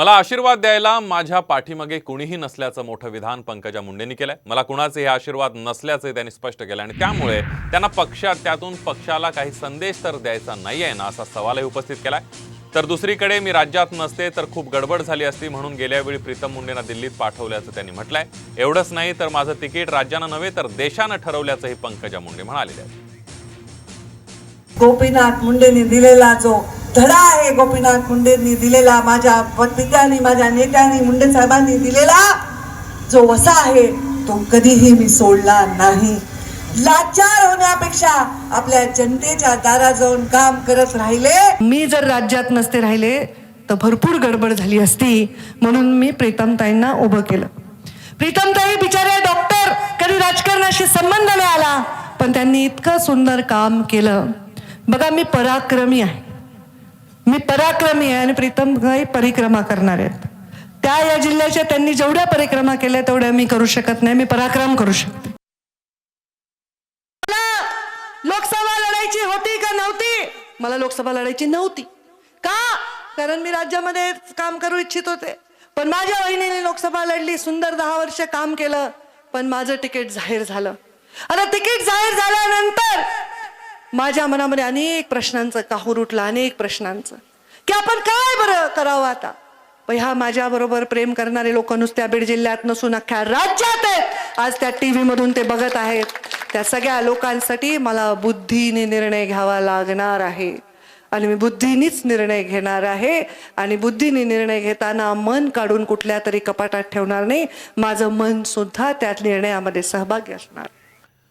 मला आशीर्वाद द्यायला माझ्या पाठीमागे कुणीही नसल्याचं मोठं विधान पंकजा मुंडेंनी केलंय. मला कुणाचे हे आशीर्वाद नसल्याचे त्यांनी स्पष्ट केलं आणि त्यामुळे त्यांना पक्षात त्यातून पक्षाला काही संदेश तर द्यायचा नाहीये ना असा सवालही उपस्थित केलाय. तर दुसरीकडे मी राज्यात नसते तर खूप गडबड झाली असती म्हणून गेल्या वेळी प्रीतम मुंडेंना दिल्लीत पाठवल्याचं त्यांनी म्हटलंय. एवढंच नाही तर माझं तिकीट राज्यानं नव्हे तर देशानं ठरवल्याचंही पंकजा मुंडे म्हणालेले आहेत. गोपीनाथ मुंडेंनी दिलेला जो धडा आहे गोपीनाथ मुंडेंनी दिलेला माझ्या पत्रिकांनी माझ्या नेत्यांनी मुंडे साहेबांनी दिलेला. जो वसा आहे तो कधीही मी सोडला नाही. लाचार होण्यापेक्षा आपल्या जनतेच्या दारा जाऊन काम करत राहिले. मी जर राज्यात नसते राहिले तर भरपूर गडबड झाली असती. म्हणून मी प्रीतमताईंना उभं केलं. प्रीतमताई बिचारे डॉक्टर कधी राजकारणाशी संबंध नाही आला पण त्यांनी इतकं सुंदर काम केलं. बघा मी पराक्रमी आहे. मी पराक्रमी आहे आणि प्रीतमताई परिक्रमा करणार आहेत. त्या या जिल्ह्याच्या त्यांनी जेवढ्या परिक्रमा केल्या तेवढ्या मी करू शकत नाही. मी पराक्रम करू शकते. मला लोकसभा लढायची होती का नव्हती? मला लोकसभा लढायची नव्हती. का? कारण मी राज्यामध्ये काम करू इच्छित होते. पण माझ्या वहिनीने लोकसभा लढली सुंदर दहा वर्ष काम केलं पण माझं तिकीट जाहीर झालं. आता तिकीट जाहीर झाल्यानंतर माझ्या मनामध्ये अनेक प्रश्नांचं काहूर उठलं अनेक प्रश्नांचं. की आपण काय बरं करावं आता? पण ह्या माझ्याबरोबर प्रेम करणारे लोक नुसत्या बीड जिल्ह्यात नसून अख्ख्या राज्यात आहेत. आज त्या टी व्हीमधून ते बघत आहेत. त्या सगळ्या लोकांसाठी मला बुद्धीने निर्णय घ्यावा लागणार आहे. आणि मी बुद्धीनीच निर्णय घेणार आहे. आणि बुद्धीने निर्णय घेताना मन काढून कुठल्या तरी कपाटात ठेवणार नाही. माझं मन सुद्धा त्या निर्णयामध्ये सहभागी असणार.